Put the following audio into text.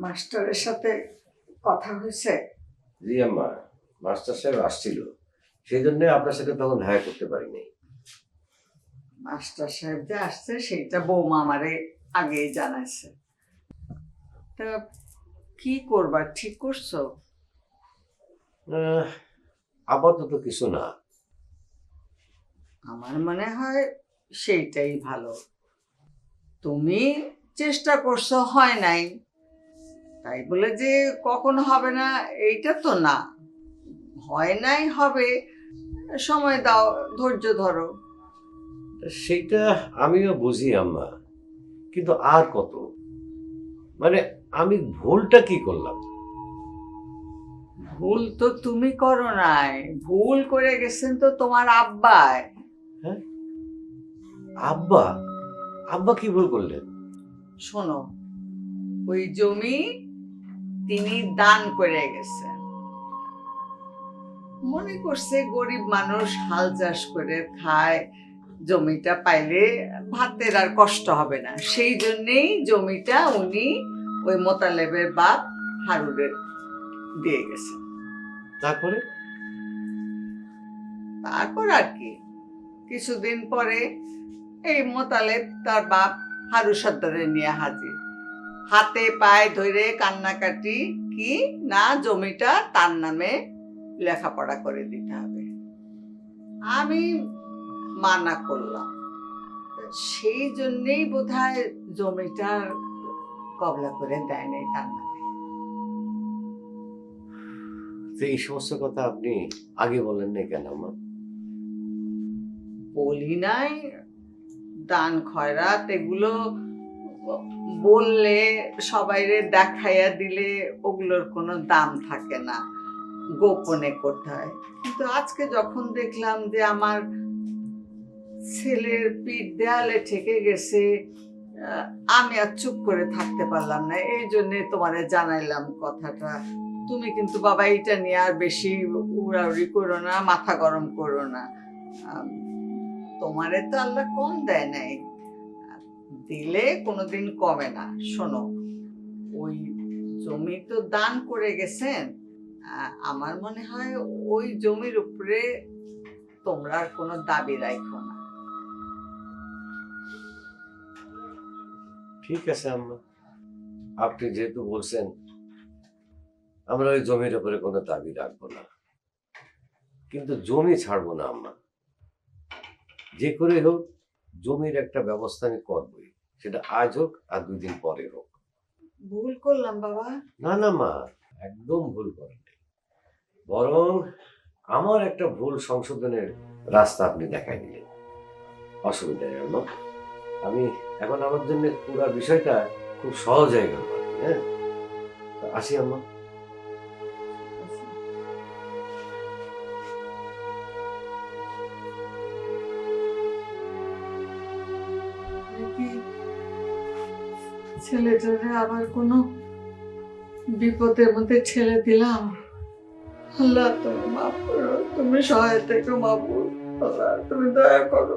মাস্টারের সাথে কথা হয়েছে? জি আম্মা মাস্টার সাহেব আসছিল। সেই জন্য আপনার সাথে তখন দেখা করতে পারিনি। মাস্টার সাহেব যে আসছে সেইটা বৌমা আমারে আগেই জানাইছে। তা কি করবা ঠিক করছ? আপাতত কিছু না। আমার মনে হয় সেইটাই ভালো। তুমি চেষ্টা করছ হয় নাই। তাই বলে যে কখনো হবে না এইটা তো না। হয় নাই হবে সময় দাও ধৈর্য ধরো। সেইটা আমিও বুঝি আম্মা কিন্তু আর কত? মানে আমি ভুলটা কি করলাম? ভুল তো তুমি করো নাই ভুল করে গেছেন তো তোমার আব্বায় আব্বা? আব্বা কি ভুল করলেন? শোনো ওই জমি তিনি দান করে গেছেন। মনে করছে গরিব মানুষ হাল চাষ করে খায় জমিটা পাইলে ভাতের আর কষ্ট হবে না। সেই জন্যেই জমিটা উনি ওই মোতালেবের বাপ হারুরের দিয়ে গেছেন। তারপরে? তারপর আর কি। কিছুদিন পরে এই মোতালেব তার বাপ হারু সর্দারে নিয়ে হাজির। হাতে পায়ে ধরে কান্নাকাটি কি? না জমিটা তার নামে লেখাপড়া করে দিতে হবে। আমি মানা করলাম। সেই জন্যেই বোধহয় জমিটা কবলা করে দেয় নাই তার নামে। এই সমস্ত কথা আপনি আগে বলেন না কেন বলি নাই দান খয়রাত এগুলো বললে, সবাইরে দেখাইয়া দিলে ওগুলোর কোনো দাম থাকে না, গোপনে করতে হয়। কিন্তু আজকে যখন দেখলাম যে আমার ছেলের পিঠ দেয়ালে ঠেকে গেছে আমি আর চুপ করে থাকতে পারলাম না। এই জন্যে তোমারে জানাইলাম কথাটা। তুমি কিন্তু বাবা এটা নিয়ে আর বেশি উড়াউড়ি করো না, মাথা গরম করো না। তোমারে তো আল্লাহ কম দেয় নাই। দিলে কোনোদিন কমে না। শোনো, ওই জমি তো দান করে গেছেন আমার মনে হয় ওই জমির উপরে তোমরা আর কোনো দাবি রাখো না। ঠিক আছে, আম্মা। আপনি যেহেতু বলছেন, আমরা ওই জমির উপরে কোনো দাবি রাখব না। কিন্তু জমি ছাড়বো না, আম্মা। যে করে হোক জমির একটা ব্যবস্থা আমি করবই। সেটা আজ হোক আর দুই দিন পরে হোক। ভুল করলাম বাবা। না না মা একদম ভুল করেননি। বরং আমার একটা ভুল সংশোধনের রাস্তা আপনি দেখাই দিলেন। অসুবিধা নেই আমি এখন আমার জন্য পুরো বিষয়টা খুব সহজ হয়ে গেল হ্যাঁ? আসি আম্মা। ছেলেটারে আবার কোনো বিপদের মধ্যে ছেড়ে দিলাম। আল্লাহ, তুমি মাফ করো, তুমি সহায়তা মাফ করো। আল্লাহ, তুমি দয়া করো।